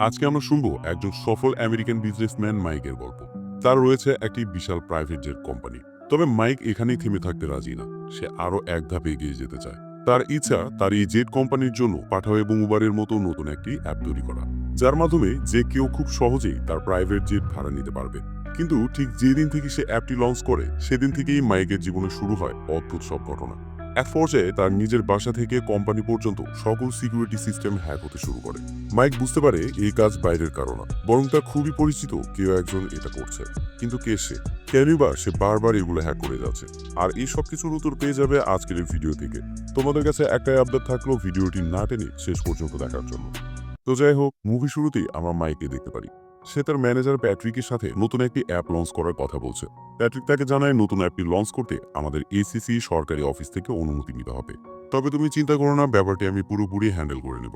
আজকে আমরা শুনব একজন সফল আমেরিকান বিজনেসম্যান মাইকের গল্প। তার রয়েছে একটি বিশাল প্রাইভেট জেট কোম্পানি তবে মাইক এখানেই থেমে থাকতে রাজি না। সে আরও এক ধাপ এগিয়ে যেতে চায়। তার ইচ্ছা তার এই জেট কোম্পানির জন্য পাঠাও এবং উবারের মতো নতুন একটি অ্যাপ তৈরি করা। যার মাধ্যমে যে কেউ খুব সহজেই তার প্রাইভেট জেট ভাড়া নিতে পারবে। কিন্তু ঠিক যেদিন থেকে সে অ্যাপটি লঞ্চ করে, সেদিন থেকেই মাইকের জীবনে শুরু হয় অদ্ভুত সব ঘটনা। এক তার নিজের বাসা থেকে কোম্পানি পর্যন্ত সকল সিকিউরিটি সিস্টেম হ্যাক হতে শুরু করে। মাইক বুঝতে পারে এই কাজ বাইরের কারণ বরং তার খুবই পরিচিত কেউ একজন এটা করছে। কিন্তু কে সে? কেনই বা সে বারবার এগুলো হ্যাক করে যাচ্ছে? আর এই সব কিছুর উত্তর পেয়ে যাবে আজকের এই ভিডিও থেকে। তোমাদের কাছে একটাই আপডেট থাকল ভিডিওটি না টেনে শেষ পর্যন্ত দেখার জন্য। তো যাই হোক মুভি শুরুতেই আমরা মাইকে দেখতে পারি। সে তার ম্যানেজার প্যাট্রিকের সাথে নতুন একটি অ্যাপ লঞ্চ করার কথা বলছে। প্যাট্রিক তাকে জানায়, নতুন অ্যাপটি লঞ্চ করতে আমাদের এসিসি সরকারি অফিস থেকে অনুমতি নিতে হবে। তবে তুমি চিন্তা করো না, ব্যাপারটি আমি পুরোপুরি হ্যান্ডেল করে নেব।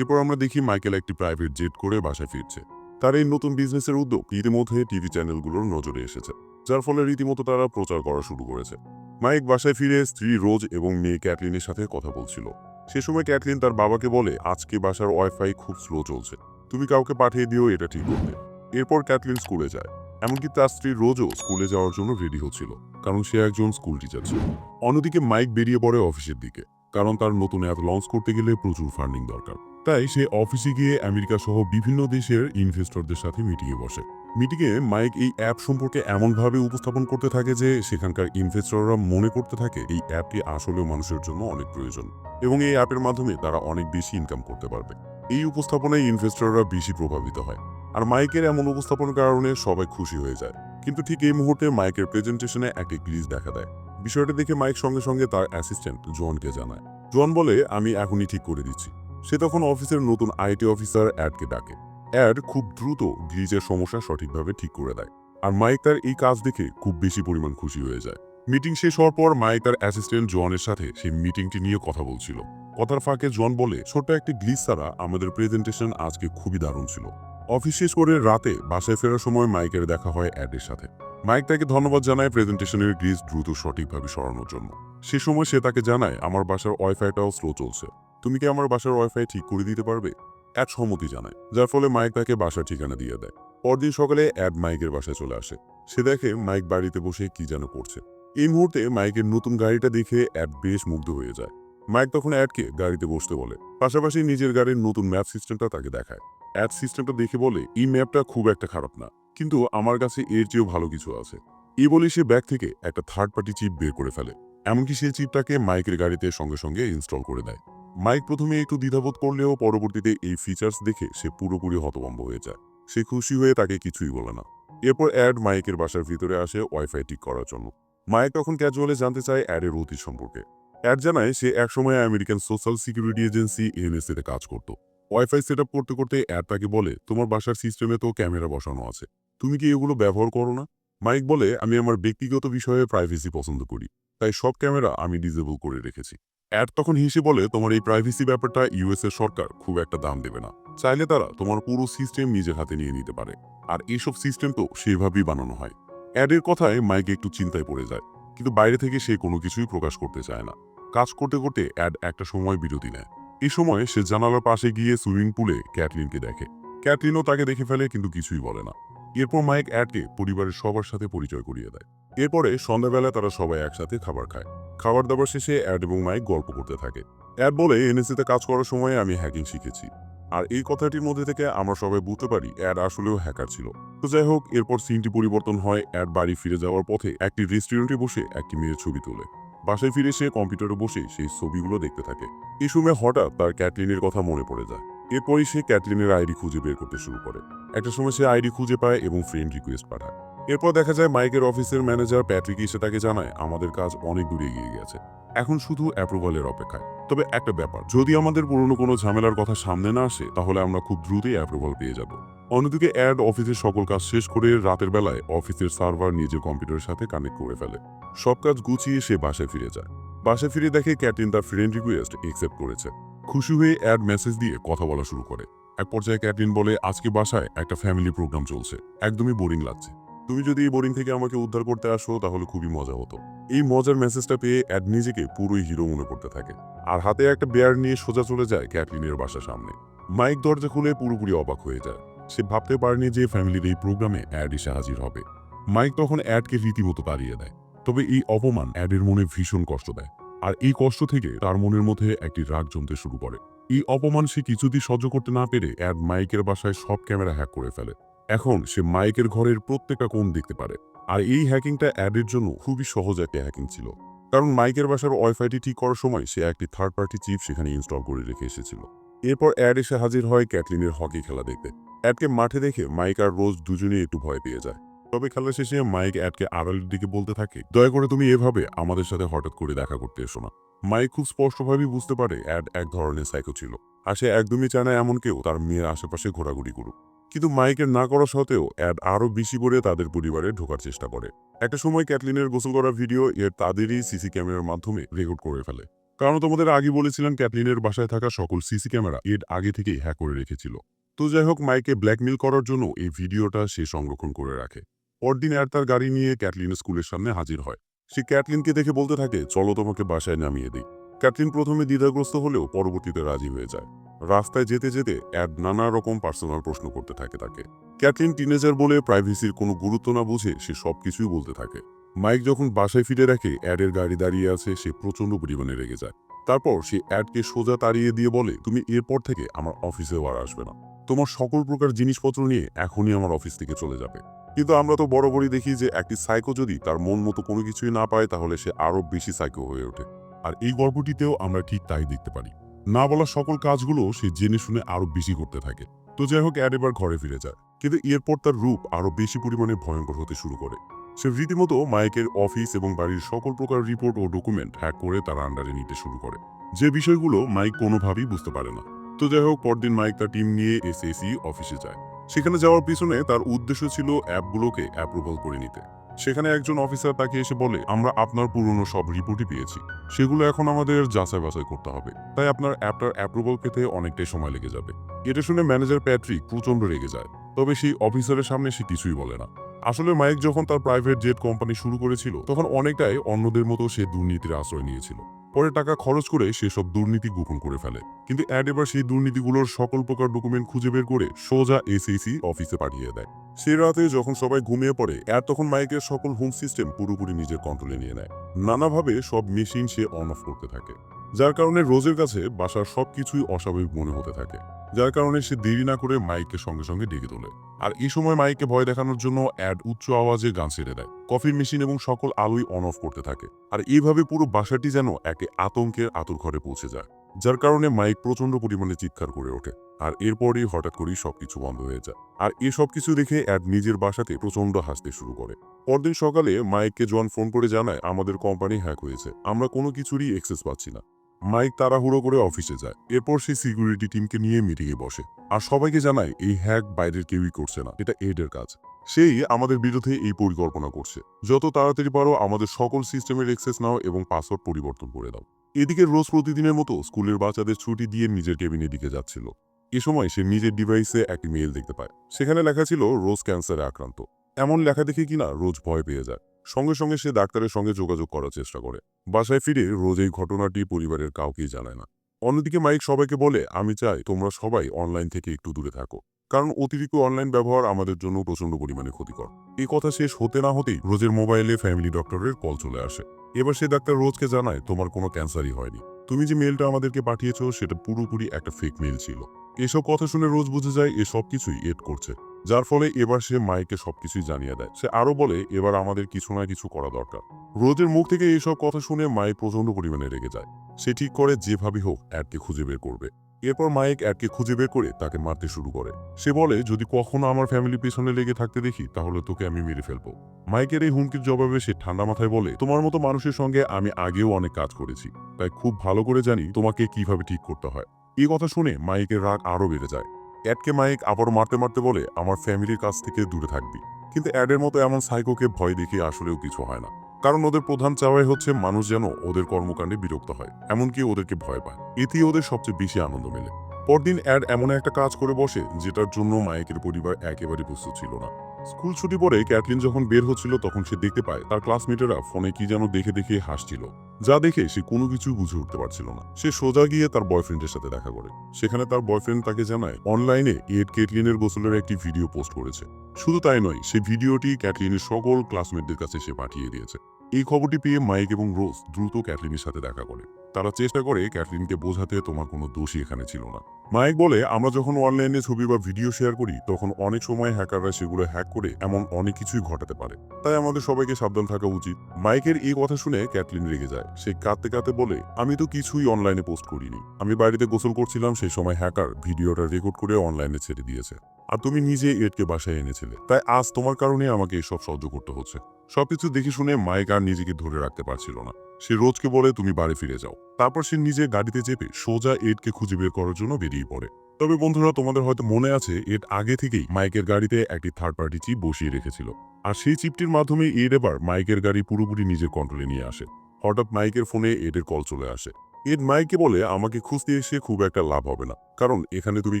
এরপর আমরা দেখি মাইকেল একটি প্রাইভেট জেট করে বাসায় ফিরছে। তার এই নতুন বিজনেসের উদ্যোগ ইতিমধ্যে টিভি চ্যানেলগুলোর নজরে এসেছে, যার ফলে রীতিমতো তারা প্রচার করা শুরু করেছে। মাইক বাসায় ফিরে স্ত্রী রোজ এবং মেয়ে ক্যাটলিনের সাথে কথা বলছিল। সে সময় ক্যাটলিন তার বাবাকে বলে, আজকে বাসার ওয়াইফাই খুব স্লো চলছে। তুমি কাউকে পাঠিয়ে দিও, এটা ঠিক করতে এরপর ক্যাটলিন স্কুলে যায়। এমনকি তার স্ত্রী রোজও স্কুলে যাওয়ার জন্য রেডি হচ্ছিল, কারণ সে একজন স্কুল টিচার ছিল। অন্যদিকে মাইক বেরিয়ে পড়ে অফিসের দিকে, কারণ তার নতুন অ্যাপ লঞ্চ করতে গেলে প্রচুর ফান্ডিং দরকার। তাই সে অফিসে গিয়ে আমেরিকা সহ বিভিন্ন দেশের ইনভেস্টরদের সাথে মিটিংয়ে বসে। মিটিংয়ে মাইক এই অ্যাপ সম্পর্কে এমনভাবে উপস্থাপন করতে থাকে যে, সেখানকার ইনভেস্টররা মনে করতে থাকে এই অ্যাপটি আসলেও মানুষের জন্য অনেক প্রয়োজন। এবং এই অ্যাপের মাধ্যমে তারা অনেক বেশি ইনকাম করতে পারবে। এই উপস্থাপনায় ইনভেস্টররা বেশি প্রভাবিত হয়। আর মাইকের এমন উপস্থাপনের কারণে সবাই খুশি হয়ে যায়। কিন্তু ঠিক এই মুহূর্তে মাইকের প্রেজেন্টেশনে একটি গ্লিজ দেখা দেয়। বিষয়টা দেখে মাইক সঙ্গে সঙ্গে তার অ্যাসিস্ট্যান্ট জনকে জানায়। জন বলে, আমি এখনই ঠিক করে দিচ্ছি। সে তখন অফিসের নতুন আইটি অফিসার অ্যাডকে ডাকে। অ্যাড খুব দ্রুত গ্লিজের সমস্যা সঠিকভাবে ঠিক করে দেয়। আর মাইক তার এই কাজ দেখে খুব বেশি পরিমাণ খুশি হয়ে যায়। মিটিং শেষ হওয়ার পর মাইক তার অ্যাসিস্ট্যান্ট জনের সাথে সেই মিটিংটি নিয়ে কথা বলছিল। কথার ফাঁকে জন বলে, ছোট্ট একটি গ্লিজ ছাড়া আমাদের প্রেজেন্টেশন আজকে খুবই দারুণ ছিল। অফিস শেষ করে রাতে বাসায় ফেরার সময় মাইকের দেখা হয় অ্যাডের সাথে। মাইক তাকে ধন্যবাদ জানায় প্রেজেন্টেশনের গ্রিজ দ্রুত সঠিকভাবে সরানোর জন্য। সে সময় সে তাকে জানায়, আমার বাসার ওয়াইফাইটাও স্লো চলছে। তুমি কি আমার বাসার ওয়াইফাই ঠিক করে দিতে পারবে? অ্যাড সম্মতি জানায়, যার ফলে মাইক তাকে বাসার ঠিকানা দিয়ে দেয়। পরদিন সকালে অ্যাড মাইকের বাসায় চলে আসে। সে দেখে মাইক বাড়িতে বসে কি যেন করছে। এই মুহূর্তে মাইকের নতুন গাড়িটা দেখে অ্যাড বেশ মুগ্ধ হয়ে যায়। মাইক তখন অ্যাডকে গাড়িতে বসতে বলে। পাশাপাশি নিজের গাড়ির নতুন ম্যাপ সিস্টেমটা তাকে দেখায়। অ্যাড সিস্টেমটা দেখে বলে, এই ম্যাপটা খুব একটা খারাপ না, কিন্তু আমার কাছে এর চেয়েও ভালো কিছু আছে। এই বলে সে ব্যাগ থেকে একটা থার্ড পার্টি চিপ বের করে ফেলে। এমনকি সেই চিপটাকে মাইকের গাড়িতে সঙ্গে সঙ্গে ইনস্টল করে দেয়। মাইক প্রথমে একটু দ্বিধাবোধ করলেও পরবর্তীতে এই ফিচার্স দেখে সে পুরোপুরি হতভম্ব হয়ে যায়। সে খুশি হয়ে তাকে কিছুই বলে না। এরপর অ্যাড মাইকের বাসার ভিতরে আসে ওয়াইফাই ঠিক করার জন্য। মাইক তখন ক্যাজুয়ালে জানতে চায় অ্যাডের অতীত সম্পর্কে। অ্যাড জানায় সে একসময় American social security agency NSA তে কাজ করত। ওয়াইফাই সেট করতে করতে অ্যাড তাকে বলে, তোমার বাসার সিস্টেমে তো ক্যামেরা বসানো আছে। তুমি কি এগুলো ব্যবহার করো না? মাইক বলে, আমি আমার ব্যক্তিগত বিষয়ে প্রাইভেসি পছন্দ করি, তাই সব ক্যামেরা আমি ডিজেবল করে রেখেছি। অ্যাড তখন হেসে বলে, তোমার এই প্রাইভেসি ব্যাপারটা ইউএস এর সরকার খুব একটা দাম দেবে না। চাইলে তারা তোমার পুরো সিস্টেম নিজের হাতে নিয়ে নিতে পারে। আর এইসব সিস্টেম তো সেভাবেই বানানো হয়। অ্যাডের কথায় মাইক একটু চিন্তায় পড়ে যায়, কিন্তু বাইরে থেকে সে কোনো কিছুই প্রকাশ করতে চায় না। কাজ করতে করতে অ্যাড একটা সময় বিরতি নেয়। এই সময় সে জানালার পাশে গিয়ে সুইমিং পুলে ক্যাটলিনকে দেখে। ক্যাটলিনও তাকে দেখে ফেলে, কিন্তু কিছুই বলে না। এরপর মাইক অ্যাডকে পরিবারের সবার সাথে পরিচয় করিয়ে দেয়। এরপরে সন্ধ্যাবেলা তারা সবাই একসাথে খাবার খায়। খাবার দাবার শেষে অ্যাড এবং মাইক গল্প করতে থাকে। অ্যাড বলে এনএসিতে কাজ করার সময় আমি হ্যাকিং শিখেছি। আর এই কথাটির মধ্যে থেকে আমরা সবাই বুঝতে পারি অ্যাড আসলেও হ্যাকার ছিল। তো যাই হোক, এরপর সিনটি পরিবর্তন হয়, অ্যাড বাড়ি ফিরে যাওয়ার পথে একটি রেস্টুরেন্টে বসে একটি মেয়ের ছবি তোলে। বাসায় ফিরে সে কম্পিউটারে বসে সেই ছবিগুলো দেখতে থাকে। এই সময় হঠাৎ তার ক্যাটলিনের কথা মনে পড়ে যায়। এরপরই সে ক্যাটলিনের আইডি খুঁজে বের করতে শুরু করে। একটা সময় সে আইডি খুঁজে পায় এবং ফ্রেন্ড রিকোয়েস্ট পাঠায়। এরপর দেখা যায় মাইকের অফিসের ম্যানেজার প্যাট্রিক এসে তাকে জানায়, আমাদের কাজ অনেক দূরে এগিয়ে গেছে। এখন শুধু অ্যাপ্রুভালের অপেক্ষায়। তবে একটা ব্যাপার, যদি আমাদের পুরনো কোনো ঝামেলার কথা সামনে না আসে, তাহলে আমরা খুব দ্রুতই অ্যাপ্রুভাল পেয়ে যাব। অন্যদিকে অ্যাড অফিসের সকল কাজ শেষ করে রাতের বেলায় অফিসের সার্ভার নিজের কম্পিউটারের সাথে কানেক্ট করে ফেলে। সব কাজ গুছিয়ে সে বাসায় ফিরে যায়। বাসায় ফিরে দেখে ক্যাটরিন তার ফ্রেন্ড রিকোয়েস্ট একসেপ্ট করেছে। খুশি হয়ে অ্যাড মেসেজ দিয়ে কথা বলা শুরু করে। এক পর্যায়ে ক্যাটরিন বলে, আজকে বাসায় একটা ফ্যামিলি প্রোগ্রাম চলছে। একদমই বোরিং লাগছে। তুমি যদি এই বোরিং থেকে আমাকে উদ্ধার করতে আসো, তাহলে খুবই মজা হতো। এই মজার মেসেজটা পেয়ে অ্যাড নিজেকে পুরোই হিরো মনে করতে থাকে। আর হাতে একটা বেয়ার নিয়ে সোজা চলে যায় ক্যাটলিনের বাসার সামনে। মাইক দরজা খুলে পুরোপুরি অবাক হয়ে যায়। সে ভাবতে পারেনি যে ফ্যামিলির এই প্রোগ্রামে অ্যাড এসে হাজির হবে। মাইক তখন অ্যাডকে রীতিমতো তাড়িয়ে দেয়। তবে এই অপমান অ্যাডের মনে ভীষণ কষ্ট দেয়। আর এই কষ্ট থেকে তার মনের মধ্যে একটি রাগ জমতে শুরু করে। এই অপমান সে কিছুতেই সহ্য করতে না পেরে অ্যাড মাইকের বাসায় সব ক্যামেরা হ্যাক করে ফেলে। এখন সে মাইকের ঘরের প্রত্যেকটা কোণ দেখতে পারে। আর এই হ্যাকিংটা অ্যাডের জন্য খুবই সহজ একটা হ্যাকিং ছিল। কারণ মাইকের বাসার ওয়াইফাইটি ঠিক করার সময় সে একটি থার্ড পার্টি চিপ সেখানে ইনস্টল করে রেখে এসেছিল। এরপর অ্যাড এসে হাজির হয় ক্যাটলিনের হকি খেলা দেখতে। অ্যাডকে মাঠে দেখে মাইক আর রোজ দুজনেই একটু ভয় পেয়ে যায়। তবে খেলা শেষে মাইক অ্যাডকে আড়ালের দিকে বলতে থাকে, দয়া করে তুমি এভাবে আমাদের সাথে হঠাৎ করে দেখা করতে এসো না। মাইক খুব স্পষ্টভাবেই বুঝতে পারে অ্যাড এক ধরনের সাইকো ছিল। আর সে একদমই চায় না এমন কেউ তার মেয়ের আশেপাশে ঘোরাঘুরি করুক। কিন্তু মাইকের না করা সত্ত্বেও অ্যাড আরও বেশি করে তাদের পরিবারে ঢোকার চেষ্টা করে। একটা সময় ক্যাটলিনের গোসল করা ভিডিও এর তাদেরই সিসি ক্যামেরার মাধ্যমে রেকর্ড করে ফেলে। কারণ তোমাদের আগে বলেছিলেন ক্যাটলিনের বাসায় থাকা সকল সিসি ক্যামেরা এর আগে থেকেই হ্যাক করে রেখেছিল। তো যাই হোক মাইকে ব্ল্যাকমেল করার জন্য এই ভিডিওটা সে সংরক্ষণ করে রাখে। পরদিন অ্যাড তার গাড়ি নিয়ে ক্যাটলিনের স্কুলের সামনে হাজির হয়। সে ক্যাটলিনকে দেখে বলতে থাকে, চলো তোমাকে বাসায় নামিয়ে দিই। ক্যাটলিন প্রথমে দ্বিধাগ্রস্ত হলেও পরবর্তীতে রাজি হয়ে যায়। রাস্তায় যেতে যেতে অ্যাড নানা রকম পার্সোনাল প্রশ্ন করতে থাকে তাকে। ক্যাটলিন টিনেজার বলে প্রাইভেসির কোনো গুরুত্ব না বুঝে সে সবকিছুই বলতে থাকে। মাইক যখন বাসায় ফিরে রাখে অ্যাডের গাড়ি দাঁড়িয়ে আছে, সে প্রচণ্ড পরিমাণে রেগে যায়। তারপর সে অ্যাডকে সোজা তাড়িয়ে দিয়ে বলে, তুমি এরপর থেকে আমার অফিসেও আর আসবে না। তোমার সকল প্রকার জিনিসপত্র নিয়ে এখনই আমার অফিস থেকে চলে যাবে। কিন্তু আমরা তো বরাবরই দেখি যে একটি সাইকো যদি তার মন মতো কোনো কিছুই না পায়, তাহলে সে আরও বেশি সাইকো হয়ে ওঠে। আর এই গল্পটিতেও আমরা ঠিক তাই দেখতে পারি। না বলা সকল কাজগুলো সে জেনে শুনে আরও বেশি করতে থাকে। তো যাই হোক, অ্যাড এবার ঘরে ফিরে যায়। কিন্তু এরপর তার রূপ আরও বেশি পরিমাণে ভয়ঙ্কর হতে শুরু করে। সে রীতিমতো মাইকের অফিস এবং বাড়ির সকল প্রকার রিপোর্ট ও ডকুমেন্ট হ্যাক করে তার আন্ডারে নিতে শুরু করে। যে বিষয়গুলো মাইক কোনোভাবেই বুঝতে পারে না। তো যাই হোক, পরদিন মাইক তার টিম নিয়ে এসএসি অফিসে যায়। সেখানে যাওয়ার পিছনে তার উদ্দেশ্য ছিল অ্যাপগুলোকে অ্যাপ্রুভাল করে নিতে। সেখানে একজন অফিসার তাকে এসে বলে, আমরা আপনার পুরনো সব রিপোর্টই পেয়েছি। সেগুলো এখন আমাদের যাচাই বাছাই করতে হবে। তাই আপনার অ্যাপটার অ্যাপ্রুভাল পেতে অনেকটাই সময় লেগে যাবে। এটা শুনে ম্যানেজার প্যাট্রিক প্রচণ্ড রেগে যায়। তবে সেই অফিসারের সামনে সে কিছুই বলে না। আসলে মাইক যখন তার প্রাইভেট জেট কোম্পানি শুরু করেছিল, তখন অনেকটাই অন্যদের মতো সে দুর্নীতির আশ্রয় নিয়েছিল। পরে টাকা খরচ করে সেসব দুর্নীতি গোপন করে ফেলে। কিন্তু অ্যাড এবার সেই দুর্নীতিগুলোর সকল প্রকার ডকুমেন্ট খুঁজে বের করে সোজা এসএসি অফিসে পাঠিয়ে দেয়। সে রাতে যখন সবাই ঘুমিয়ে পড়ে, অ্যাড তখন মাইকের সকল হোম সিস্টেম পুরোপুরি নিজের কন্ট্রোলে নিয়ে নেয়। নানাভাবে সব মেশিন সে অন অফ করতে থাকে। যার কারণে রোজের কাছে বাসার সব কিছুই অস্বাভাবিক মনে হতে থাকে। যার কারণে সে দেরি না করে মাইককে সঙ্গে সঙ্গে ডেকে তোলে। আর এই সময় মাইককে ভয় দেখানোর জন্য অ্যাড উচ্চ আওয়াজে গান ছেড়ে দেয়। কফির মেশিন এবং সকল আলোই অন অফ করতে থাকে। আর এইভাবে পুরো বাসাটি যেন একে আতঙ্কের আতুর ঘরে পৌঁছে যায়। যার কারণে মাইক প্রচণ্ড পরিমাণে চিৎকার করে ওঠে। আর এরপরই হঠাৎ করেই সবকিছু বন্ধ হয়ে যায়। আর এই সবকিছু দেখে অ্যাড নিজের বাসাতে প্রচণ্ড হাসতে শুরু করে। পরদিন সকালে মাইককে জন ফোন করে জানায়, আমাদের কোম্পানি হ্যাক হয়েছে। আমরা কোনো কিছুরই এক্সেস পাচ্ছি না। মাইক তাড়াহুড়ো করে অফিসে যায়। এরপর সে সিকিউরিটি টিমকে নিয়ে মিটিংয়ে বসে। আর সবাইকে জানায়, এই হ্যাক বাইরের কেউই করছে না। এটা এডের কাজ। সেই আমাদের বিরুদ্ধে এই পরিকল্পনা করছে। যত তাড়াতাড়ি পারো, আমাদের সকল সিস্টেমের অ্যাক্সেস নাও এবং পাসওয়ার্ড পরিবর্তন করে দাও। এদিকে রোজ প্রতিদিনের মতো স্কুলের বাচ্চাদের ছুটি দিয়ে নিজের কেবিনের দিকে যাচ্ছিল। এ সময় সে নিজের ডিভাইসে একটি মেইল দেখতে পায়। সেখানে লেখা ছিল, রোজ ক্যান্সারে আক্রান্ত। এমন লেখা দেখে কিনা রোজ ভয় পেয়ে যায়। সঙ্গে সঙ্গে সে ডাক্তারের সঙ্গে যোগাযোগ করার চেষ্টা করে। বাসায় ফিরে রোজ এই ঘটনাটি পরিবারের কাউকেই জানায় না। অন্যদিকে মাইক সবাইকে বলে, আমি চাই তোমরা সবাই অনলাইন থেকে একটু দূরে থাকো। কারণ অতিরিক্ত অনলাইন ব্যবহার আমাদের জন্য প্রচণ্ড পরিমাণে ক্ষতিকর। এই কথা শেষ হতে না হতেই রোজের মোবাইলে ফ্যামিলি ডক্টরের কল চলে আসে। এবার সে ডাক্তার রোজকে জানায়, তোমার কোনো ক্যান্সারই হয়নি। তুমি যে মেলটা আমাদেরকে পাঠিয়েছ, সেটা পুরোপুরি একটা ফেক মেল ছিল। এসব কথা শুনে রোজ বুঝে যায়, এ সব কিছুই এড করছে। যার ফলে এবার সে মাইকে সবকিছুই জানিয়ে দেয়। সে আরও বলে, এবার আমাদের কিছু না কিছু করা দরকার। রোজের মুখ থেকে এইসব কথা শুনে মাইক প্রচণ্ড পরিমাণে রেগে যায়। সে ঠিক করে যেভাবে হোক অ্যাডকে খুঁজে বের করবে। এরপর মাইক অ্যাডকে খুঁজে বের করে তাকে মারতে শুরু করে। সে বলে, যদি কখনো আমার ফ্যামিলি পেছনে লেগে থাকতে দেখি, তাহলে তোকে আমি মেরে ফেলব। মাইকের এই হুমকির জবাবে সে ঠান্ডা মাথায় বলে, তোমার মতো মানুষের সঙ্গে আমি আগেও অনেক কাজ করেছি, তাই খুব ভালো করে জানি তোমাকে কীভাবে ঠিক করতে হয়। এই কথা শুনে মাইকের রাগ আরও বেড়ে যায়। অ্যাডকে মাইক আবারও মারতে মারতে বলে, আমার ফ্যামিলির কাছ থেকে দূরে থাকবি। কিন্তু অ্যাডের মতো এমন সাইকোকে ভয় দেখে আসলেও কিছু হয় না। কারণ ওদের প্রধান চাওয়াই হচ্ছে মানুষ যেন ওদের কর্মকাণ্ডে বিরক্ত হয়, এমনকি ওদেরকে ভয় পায়। এতেই ওদের সবচেয়ে বেশি আনন্দ মেলে। পরদিন অ্যাড এমন একটা কাজ করে বসে, যেটার জন্য মাইকের পরিবার একেবারে প্রস্তুত ছিল না। স্কুল ছুটি পরে ক্যাটলিন যখন বের হচ্ছিল তখন সে দেখতে পায় তার ক্লাসমেটেরা ফোনে কি যেন দেখে দেখে হাসছিল। যা দেখে সে কোনো কিছু বুঝে উঠতে পারছিল না। সে সোজা গিয়ে তার বয়ফ্রেন্ডের সাথে দেখা করে। সেখানে তার বয়ফ্রেন্ড তাকে জানায় অনলাইনে এড কেটলিনের গোসলের একটি ভিডিও পোস্ট করেছে। শুধু তাই নয়, সে ভিডিওটি ক্যাটলিনের সকল ক্লাসমেটদের কাছে সে পাঠিয়ে দিয়েছে। এই খবরটি পেয়ে মাইক এবং রোজ দ্রুত ক্যাটলিনের সাথে দেখা করে। তারা চেষ্টা করে ক্যাটলিনকে বোঝাতে তোমার কোনো দোষী এখানে ছিল না। মাইক বলে, আমরা যখন অনলাইনে ছবি বা ভিডিও শেয়ার করি, তখন অনেক সময় হ্যাকাররা সেগুলো হ্যাক করে এমন অনেক কিছুই ঘটাতে পারে। তাই আমাদের সবাইকে সাবধান থাকা উচিত। মাইকের এই কথা শুনে ক্যাটলিন রেগে যায়। সে কাঁদতে কাঁদতে বলে, আমি তো কিছুই অনলাইনে পোস্ট করিনি। আমি বাড়িতে গোসল করছিলাম, সেই সময় হ্যাকার ভিডিওটা রেকর্ড করে অনলাইনে ছেড়ে দিয়েছে। আর তুমি নিজে এডকে বাসায় এনেছিলে। তাই আজ তোমার কারণে আমাকে এসব সহ্য করতে হচ্ছে। সবকিছু দেখে শুনে মাইক আর নিজেকে ধরে রাখতে পারছিল না। সে রোজকে বলে, তুমি বাড়ি ফিরে যাও। তারপর সে নিজে গাড়িতে চেপে সোজা এডকে খুঁজে বের করার জন্য বেরিয়ে পড়ে। তবে বন্ধুরা, তোমাদের হয়তো মনে আছে, এড আগে থেকেই মাইকের গাড়িতে একটি থার্ড পার্টি চিপ বসিয়ে রেখেছিল। আর সেই চিপটির মাধ্যমে এড এবার মাইকের গাড়ি পুরোপুরি নিজের কন্ট্রোলে নিয়ে আসে। হঠাৎ মাইকের ফোনে এডের কল চলে আসে। এড মাইকে বলে, আমাকে খুঁজতে এসে খুব একটা লাভ হবে না। কারণ এখানে তুমি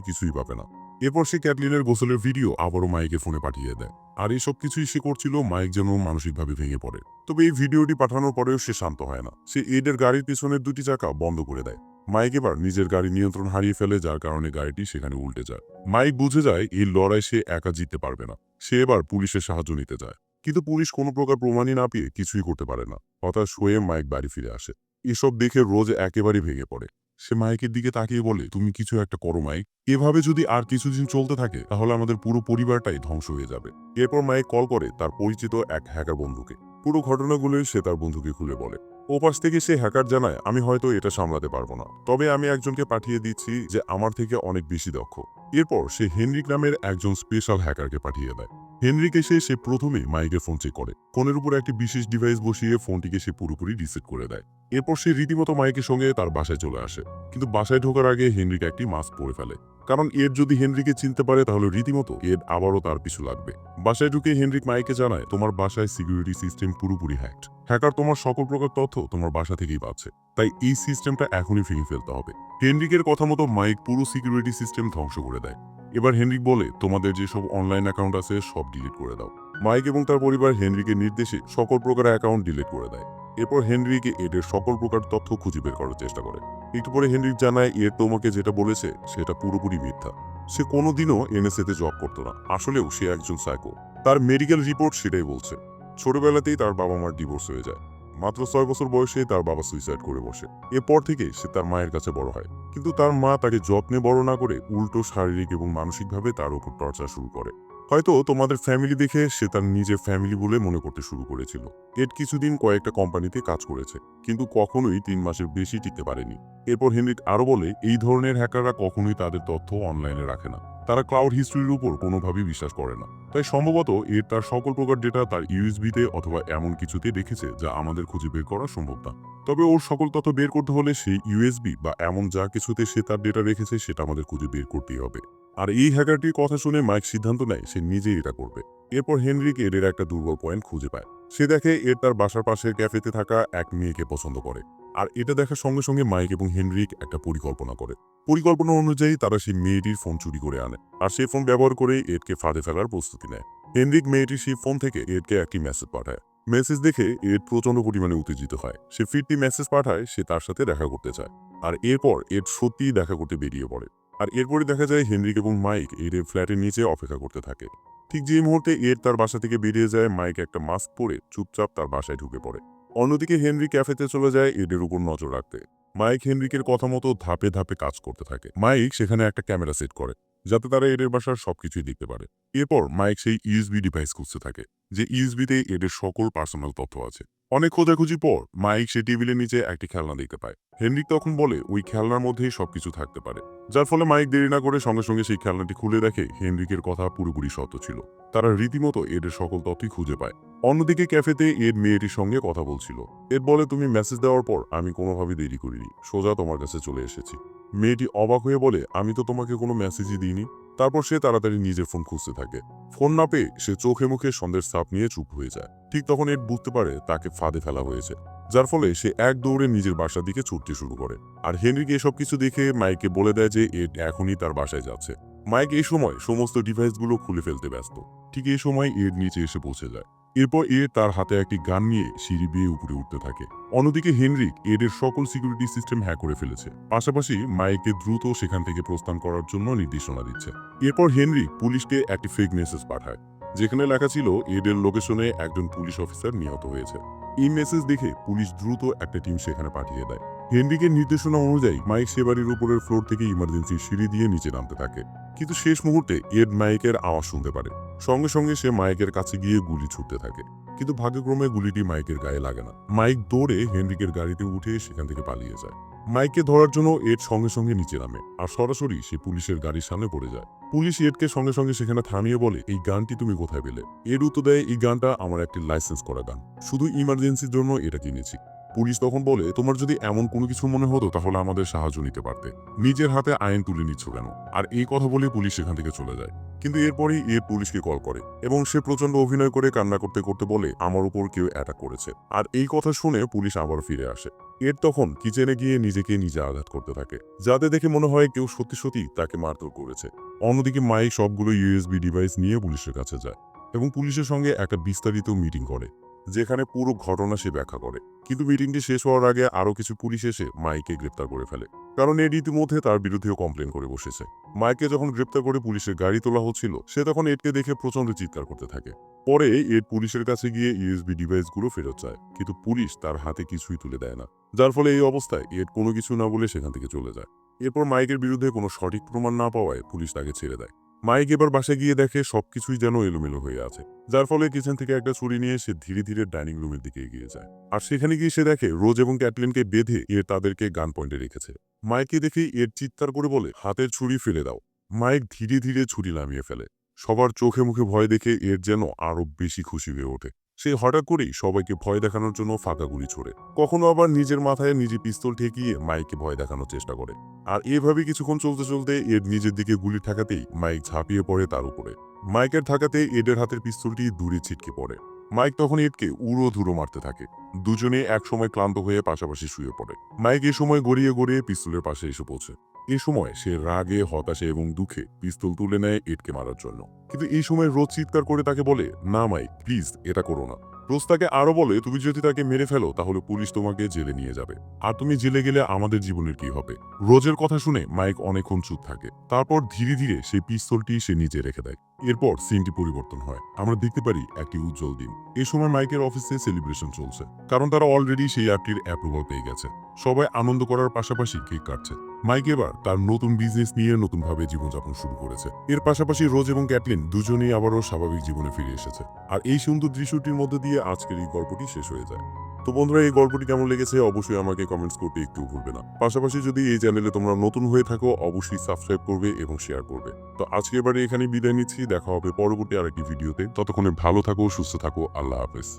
কিছুই পাবে না। এরপর সে ক্যাটলিনের গোসলের ভিডিও আবারও মাইকে ফোনে পাঠিয়ে দেয়। আর এই সব কিছুই সে করছিল, মাইক যেন মানসিকভাবে ভেঙে পড়ে। তবে এই ভিডিওটি পাঠানোর পরেও সে শান্ত হয় না। সে এডের গাড়ির পিছনের দুটি চাকা বন্ধ করে দেয়। মাইক এবার নিজের গাড়ি নিয়ন্ত্রণ হারিয়ে ফেলে, যার কারণে গাড়িটি সেখানে উল্টে যায়। মাইক বুঝে যায়, এই লড়াই সে একা জিততে পারবে না। সে এবার পুলিশের সাহায্য নিতে যায়। কিন্তু পুলিশ কোনো প্রকার প্রমাণই না পেয়ে কিছুই করতে পারে না। হঠাৎ হয়ে মাইক বাড়ি ফিরে আসে। এসব দেখে রোজ একেবারেই ভেঙে পড়ে। সে মাইকের দিকে তাকিয়ে বলে, তুমি কিছু একটা করো মাইক। এভাবে যদি আর কিছুদিন চলতে থাকে, তাহলে আমাদের পুরো পরিবারটাই ধ্বংস হয়ে যাবে। এরপর মাইক কল করে তার পরিচিত এক হ্যাকার বন্ধুকে। পুরো ঘটনাগুলো সে তার বন্ধুকে খুলে বলে। ওপাশ থেকে সে হ্যাকার জানায়, আমি হয়তো এটা সামলাতে পারব না। তবে আমি একজনকে পাঠিয়ে দিচ্ছি যে আমার থেকে অনেক বেশি দক্ষ। এরপর সে হেনরিক নামের একজন স্পেশাল হ্যাকারকে পাঠিয়ে দেয়। হেনরিক এসে সে প্রথমে মাইকের ফোন চেক করে। ফোনের উপর একটি বিশেষ ডিভাইস বসিয়ে ফোনটিকে সে পুরোপুরি রিসেট করে দেয়। এরপর সে রীতিমতো মাইকের সঙ্গে তার বাসায় চলে আসে। কিন্তু বাসায় ঢোকার আগে হেনরিক একটি মাস্ক পরে ফেলে। কারণ এর যদি হেনরিকে চিনতে পারে, তাহলে রীতিমতো এর আবারও তার পিছু লাগবে। বাসায় ঢুকে হেনরিক মাইকে জানায়, তোমার বাসায় সিকিউরিটি সিস্টেম পুরোপুরি হ্যাকড হ্যাকার, তোমার সকল প্রকার তথ্য তোমার বাসা থেকেই পাচ্ছে। তাই এই সিস্টেমটা এখনই ভেঙে ফেলতে হবে। হেনরিকের কথা মতো মাইক পুরো সিকিউরিটি সিস্টেম ধ্বংস করে দেয়। এবার হেনরিক বলে, তোমাদের যেসব অনলাইন অ্যাকাউন্ট আছে, সব ডিলিট করে দাও। মাইক এবং তার পরিবার হেনরিকের নির্দেশে সকল প্রকার অ্যাকাউন্ট ডিলিট করে দেয়। এরপর হেনরিকে এডের সকল প্রকার তথ্য খুঁজে বের করার চেষ্টা করে। একটু পরে হেনরিক জানায় এর তোমাকে যেটা বলেছে, সেটা পুরোপুরি মিথ্যা। সে কোনোদিনও এনএসএ তে জব করতো না। আসলেও সে একজন সাইকো। তার মেডিকেল রিপোর্ট সেটাই বলছে। ছোটবেলাতেই তার বাবা মার ডিভোর্স হয়ে যায়। মাত্র ছয় বছর বয়সে তার বাবা সুইসাইড করে বসে। এরপর থেকে সে তার মায়ের কাছে বড় হয়। কিন্তু তার মা তাকে যত্নে বড় না করে উল্টো শারীরিক এবং মানসিকভাবে তার উপর টর্চার শুরু করে। হয়তো তোমাদের ফ্যামিলি দেখে সে তার নিজের ফ্যামিলি বলে মনে করতে শুরু করেছিল। এড কিছুদিন কয়েকটা কোম্পানিতে কাজ করেছে, কিন্তু কখনোই তিন মাসের বেশি টিকতে পারেনি। এরপর হেনরিক আরও বলে, এই ধরনের হ্যাকাররা কখনোই তাদের তথ্য অনলাইনে রাখে না। তারা ক্লাউড হিস্ট্রির উপর কোনোভাবেই বিশ্বাস করে না। তাই সম্ভবত এর তার সকল প্রকার ডেটা তার ইউএসবিতে অথবা এমন কিছুতে রেখেছে যা আমাদের খুঁজে বের করা সম্ভব না। তবে ওর সকল তথ্য বের করতে হলে সেই ইউএসবি বা এমন যা কিছুতে সে তার ডেটা রেখেছে সেটা আমাদের খুঁজে বের করতেই হবে। আর এই হ্যাকারটির কথা শুনে মাইক সিদ্ধান্ত নেয় সে নিজেই এটা করবে। এরপর হেনরিক এডের একটা দুর্বল পয়েন্ট খুঁজে পায়। সে দেখে এর তার বাসার পাশের ক্যাফেতে থাকা এক মেয়েকে পছন্দ করে। আর এটা দেখার সঙ্গে সঙ্গে মাইক এবং হেনরিক একটা পরিকল্পনা করে। পরিকল্পনা অনুযায়ী তারা সেই মেয়েটির ফোন চুরি করে আনে আর সেই ফোন ব্যবহার করে এডকে ফাঁদে ফেলার প্রস্তুতি নেয়। হেনরিক মেয়েটির সেই ফোন থেকে এডকে একটি মেসেজ পাঠায়। মেসেজ দেখে এড প্রচণ্ড পরিমাণে উত্তেজিত হয়। সে ফিরতি মেসেজ পাঠায়, সে তার সাথে দেখা করতে চায়। আর এরপর এড সত্যিই দেখা করতে বেরিয়ে পড়ে। আর এরপরে দেখা যায় হেনরিক এবং মাইক এডের ফ্ল্যাটের নিচে অপেক্ষা করতে থাকে। ঠিক যে মুহূর্তে এড তার বাসা থেকে বেরিয়ে যায়, মাইক একটা মাস্ক পরে চুপচাপ তার বাসায় ঢুকে পড়ে। অন্যদিকে হেনরি ক্যাফেতে চলে যায় এডের উপর নজর রাখতে। মাইক হেনরিকের কথা মতো ধাপে ধাপে কাজ করতে থাকে। মাইক সেখানে একটা ক্যামেরা সেট করে, যাতে তারা এডের বাসার সবকিছুই দেখতে পারে। এরপর মাইক সেই ইউএসবি ডিভাইস খুঁজতে থাকে, যে ইউএসবিতে এডের সকল পার্সোনাল তথ্য আছে। অনেক খোঁজাখুঁজি পর মাইক সে টেবিলের নিচে একটি খেলনা দেখতে পায়। হেনরিক তখন বলে, ওই খেলনার মধ্যেই সবকিছু থাকতে পারে। যার ফলে মাইক দেরি না করে সঙ্গে সঙ্গে সেই খেলনাটি খুলে দেখে হেনরিকের কথা পুরোপুরি সত্য ছিল। তারা রীতিমতো এডের সকল তথ্যই খুঁজে পায়। অন্যদিকে ক্যাফেতে এড মেয়েটির সঙ্গে কথা বলছিল। এড বলে, তুমি মেসেজ দেওয়ার পর আমি কোনোভাবে দেরি করিনি, সোজা তোমার কাছে চলে এসেছি। মেয়েটি অবাক হয়ে বলে, আমি তো তোমাকে কোনো মেসেজই দিইনি। তারপর সে তাড়াতাড়ি নিজের ফোন খুঁজতে থাকে। ফোন না পেয়ে সে চোখে মুখে সন্দেহের সাপ নিয়ে চুপ হয়ে যায়। ঠিক তখন এড বুঝতে পারে তাকে ফাঁদে ফেলা হয়েছে, যার ফলে সে এক দৌড়ে নিজের বাসার দিকে ছুটতে শুরু করে। আর হেনরিক এসব কিছু দেখে মাইকে বলে দেয় যে এড এখনই তার বাসায় যাচ্ছে। মাইক এই সময় সমস্ত ডিভাইসগুলো খুলে ফেলতে ব্যস্ত। ঠিক এই সময় এর নিচে এসে পৌঁছে যায়। এরপর এ তার হাতে একটি গান নিয়ে সিঁড়ি বেয়ে উপরে উঠতে থাকে। অন্যদিকে হেনরিক এদের সকল সিকিউরিটি সিস্টেম হ্যাক করে ফেলেছে। পাশাপাশি মাইকে দ্রুত সেখান থেকে প্রস্থান করার জন্য নির্দেশনা দিচ্ছে। এরপর হেনরিক পুলিশকে একটি ফেক মেসেজ পাঠায়। যেখানে লেখা ছিল এডের লোকেশনে একজন পুলিশ অফিসার নিহত হয়েছে। এই মেসেজ দেখে পুলিশ দ্রুত একটা টিম সেখানে পাঠিয়ে দেয়। হেনরিকের নির্দেশনা অনুযায়ী, মাইক সে বাড়ির উপরের ফ্লোর থেকে ইমার্জেন্সি সিঁড়ি দিয়ে নিচে নামতে থাকে। কিন্তু শেষ মুহূর্তে এড মাইকের আওয়াজ শুনতে পারে। সঙ্গে সঙ্গে সে মাইকের কাছে গিয়ে গুলি ছুটতে থাকে। কিন্তু ভাগ্যক্রমে গুলিটি মাইকের গায়ে লাগে না। মাইক দৌড়ে হেনরিকের গাড়িতে উঠে সেখান থেকে পালিয়ে যায়। মাইককে ধরার জন্য এড সঙ্গে সঙ্গে নিচে নামে, আর সরাসরি সে পুলিশের গাড়ির সামনে পড়ে যায়। পুলিশ এডকে সঙ্গে সঙ্গে সেখানে থামিয়ে বলে, এই গানটি তুমি কোথায় পেলে? এর উত্তর দেয়, এই গানটা আমার একটি লাইসেন্স করা গান। শুধু ইমার্জেন্সির জন্য এটা কিনেছি। পুলিশ তখন বলে, তোমার যদি এমন কোনো কিছু মনে হতো, তাহলে আমাদের সাহায্য নিতে পারতে। নিজের হাতে আইন তুলে নিচ্ছ কেন? আর এই কথা বলে পুলিশ সেখান থেকে চলে যায়। কিন্তু এরপরেই এ পুলিশকে কল করে, এবং সে প্রচণ্ড অভিনয় করে কান্না করতে করতে বলে, আমার উপর কেউ অ্যাটাক করেছে। আর এই কথা শুনে পুলিশ আবার ফিরে আসে। এর তখন কিচেনে গিয়ে নিজেকে নিজে আঘাত করতে থাকে, যাতে দেখে মনে হয় কেউ সত্যি সত্যি তাকে মারধর করেছে। অন্যদিকে মাই সবগুলো ইউএসবি ডিভাইস নিয়ে পুলিশের কাছে যায় এবং পুলিশের সঙ্গে একটা বিস্তারিত মিটিং করে। যেখানে পুরো ঘটনা সে ব্যাখ্যা করে। কিন্তু মিটিংটি শেষ হওয়ার আগে আরও কিছু পুলিশ এসে মাইকে গ্রেপ্তার করে ফেলে। কারণ এর ইতিমধ্যে তার বিরুদ্ধেও কমপ্লেন করে বসেছে। মাইকে যখন গ্রেপ্তার করে পুলিশের গাড়ি তোলা হচ্ছিল, সে তখন এডকে দেখে প্রচণ্ড চিৎকার করতে থাকে। পরে এড পুলিশের কাছে গিয়ে ইউএসবি ডিভাইসগুলো ফেরত চায়, কিন্তু পুলিশ তার হাতে কিছুই তুলে দেয় না। যার ফলে এই অবস্থায় এড কোনো কিছু না বলে সেখান থেকে চলে যায়। এরপর মাইকের বিরুদ্ধে কোনো সঠিক প্রমাণ না পাওয়ায় পুলিশ তাকে ছেড়ে দেয়। মাইক এবার বাসায় গিয়ে দেখে সবকিছুই যেন এলোমেলো হয়ে আছে, যার ফলে কিচেন থেকে একটা ছুরি নিয়ে সে ধীরে ধীরে ডাইনিং রুমের দিকে এগিয়ে যায়। আর সেখানে গিয়ে সে দেখে রোজ এবং ক্যাটলিনকে বেঁধে এর তাদেরকে গান পয়েন্টে রেখেছে। মাইকে দেখে এর চিৎকার করে বলে, হাতের ছুরি ফেলে দাও। মাইক ধীরে ধীরে ছুরি নামিয়ে ফেলে। সবার চোখে মুখে ভয় দেখে এর যেন আরও বেশি খুশি হয়ে ওঠে। সে হঠাৎ করেই সবাইকে ভয় দেখানোর জন্য ফাঁকা গুলি ছোড়ে। কখনো আবার নিজের মাথায় নিজে পিস্তল ঠেকিয়ে মাইককে ভয় দেখানোর চেষ্টা করে। আর এভাবে কিছুক্ষণ চলতে চলতে এর নিজের দিকে গুলি ঠেকাতেই মাইক ঝাঁপিয়ে পড়ে তার উপরে। মাইকের ঠাকাতে এডের হাতের পিস্তলটি দূরে ছিটকে পড়ে। মাইক তখন এডকে উড়ো ধুরো মারতে থাকে। দুজনে একসময় ক্লান্ত হয়ে পাশাপাশি শুয়ে পড়ে। মাইক এ সময় গড়িয়ে গড়িয়ে পিস্তলের পাশে এসে পৌঁছে। এ সময় সে রাগে, হতাশে এবং দুঃখে পিস্তল তুলে নেয় এটকে মারার জন্য। কিন্তু এই সময় রোজ চিৎকার করে তাকে বলে, না মাই প্লিজ, এটা করো না। রোজ তাকে আরও বলে, তুমি যদি তাকে মেরে ফেলো, তাহলে পুলিশ তোমাকে জেলে নিয়ে যাবে। আর তুমি জেলে গেলে আমাদের জীবনের কি হবে? রোজের কথা শুনে মাইক অনেকক্ষণ চুপ থাকে। তারপর ধীরে ধীরে সেই পিস্তলটি সে নিচে রেখে দেয়। এরপর সিনটি পরিবর্তন হয়। আমরা দেখতে পারি একটি উজ্জ্বল দিন। এই সময় মাইকের অফিসে সেলিব্রেশন চলছে। কারণ তারা অলরেডি সেই অ্যাপটির অ্যাপ্রুভাল পেয়ে গেছে। সবাই আনন্দ করার পাশাপাশি কেক কাটছে। মাইক এবার তার নতুন বিজনেস নিয়ে নতুনভাবে জীবনযাপন শুরু করেছে। এর পাশাপাশি রোজ এবং ক্যাটলিন দুজনেই আবারও স্বাভাবিক জীবনে ফিরে এসেছে। আর এই সুন্দর দৃশ্যটির মধ্যে দিয়ে আজকের এই গল্পটি শেষ হয়ে যায়। তো বন্ধুরা, এই গল্পটি কেমন লেগেছে অবশ্যই আমাকে কমেন্টস করতে একটু ভুলবে না। পাশাপাশি যদি এই চ্যানেলে তোমরা নতুন হয়ে থাকো, অবশ্যই সাবস্ক্রাইব করবে এবং শেয়ার করবে। তো আজকে এবারে এখানে বিদায় নিচ্ছি। দেখা হবে পরবর্তী আরেকটি ভিডিওতে। ততক্ষণে ভালো থাকো সুস্থ থাকো আল্লাহ হাফেজ।